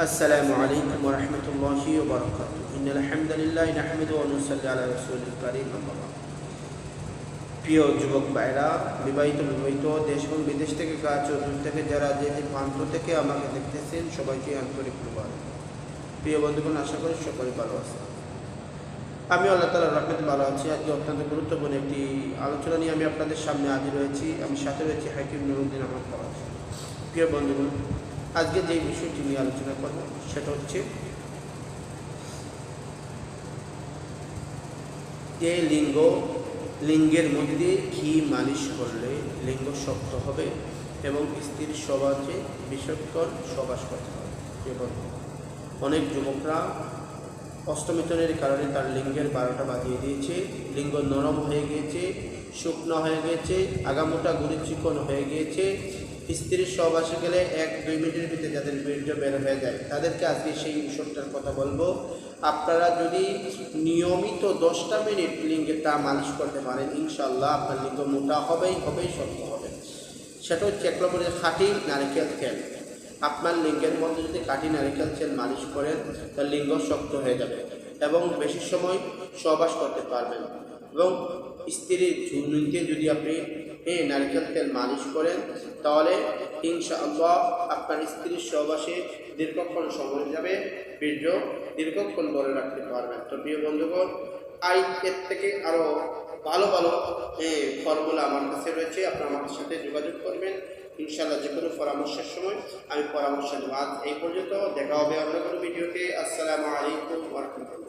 السلام عليكم ورحمة الله وبركاته إن الحمد لله نحمده ونصلي على رسول الكريم أما بعد প্রিয় যুবক ভাইরা বিবাহিত বিবাহিত দেশ এবং বিদেশ থেকে কাজ ও দূর থেকে যারা যে যে প্রান্ত থেকে আমাকে দেখতেছেন সবাইকে আন্তরিক প্রবাদ প্রিয় বন্ধুগণ আশা করি সকলে ভালো আছে আমি আল্লাহ তালা রহমতে ভালো আছি আজকে অত্যন্ত গুরুত্বপূর্ণ একটি আলোচনা নিয়ে আমি আপনাদের সামনে হাজির রয়েছি আমি সাথে রয়েছি হাকিম নুরুদ্দিন আহমদ ফরাজ প্রিয় বন্ধুগণ আজকে যে বিষয়টি নিয়ে আলোচনা করব, সেটা হচ্ছে যে লিঙ্গ, লিঙ্গের মধ্যে ঘি মালিশ করলে লিঙ্গ শক্ত হবে এবং স্ত্রীর সমাজে বিশ্বক্ষণ সবাস করতে হবে? এবং অনেক যুবকরা অষ্টমিতনের কারণে তার লিঙ্গের বারোটা বাজিয়ে দিয়েছে, লিঙ্গ নরম হয়ে গিয়েছে, শুকনো হয়ে গিয়েছে, আগামোটা গুড়ি চিকন হয়ে গিয়েছে স্ত্রীর সব আসে গেলে এক দুই মিনিটের ভিতরে যাদের বীর্য বের হয়ে যায়, তাদেরকে আজকে সেই বিষয়টার কথা বলব। আপনারা যদি নিয়মিত দশটা মিনিট লিঙ্গেরটা মালিশ করতে পারেন ইনশাল্লাহ আপনার লিঙ্গ মোটা হবেই হবেই, শক্ত হবে। সেটা হচ্ছে এক নম্বরে খাঁটি নারকেল তেল। আপনার লিঙ্গের মধ্যে যদি কাঠি নারিকেল তেল মালিশ করেন, তার লিঙ্গ শক্ত হয়ে যাবে এবং বেশি সময় সহবাস করতে পারবেন। এবং স্ত্রীর ঝুলনিতে যদি আপনি এই নারিকেল তেল মালিশ করেন, তাহলে ইনশাআল্লাহ আপনার স্ত্রীর সহবাসে দীর্ঘক্ষণ সময় যাবে, বীর্য দীর্ঘক্ষণ ধরে রাখতে পারবেন। তো প্রিয় বন্ধুগণ, আই এর থেকে আরও ভালো ভালো ফর্মুলা আমার কাছে রয়েছে, আপনারা আমার সাথে যোগাযোগ করবেন। ইনশাল্লাহ যে কোনো পরামর্শের সময় আমি পরামর্শ দেবো আজ এই পর্যন্ত, দেখা হবে অন্য কোনো ভিডিওতে। আসসালামু আলাইকুম ওরহমতুল্লাহ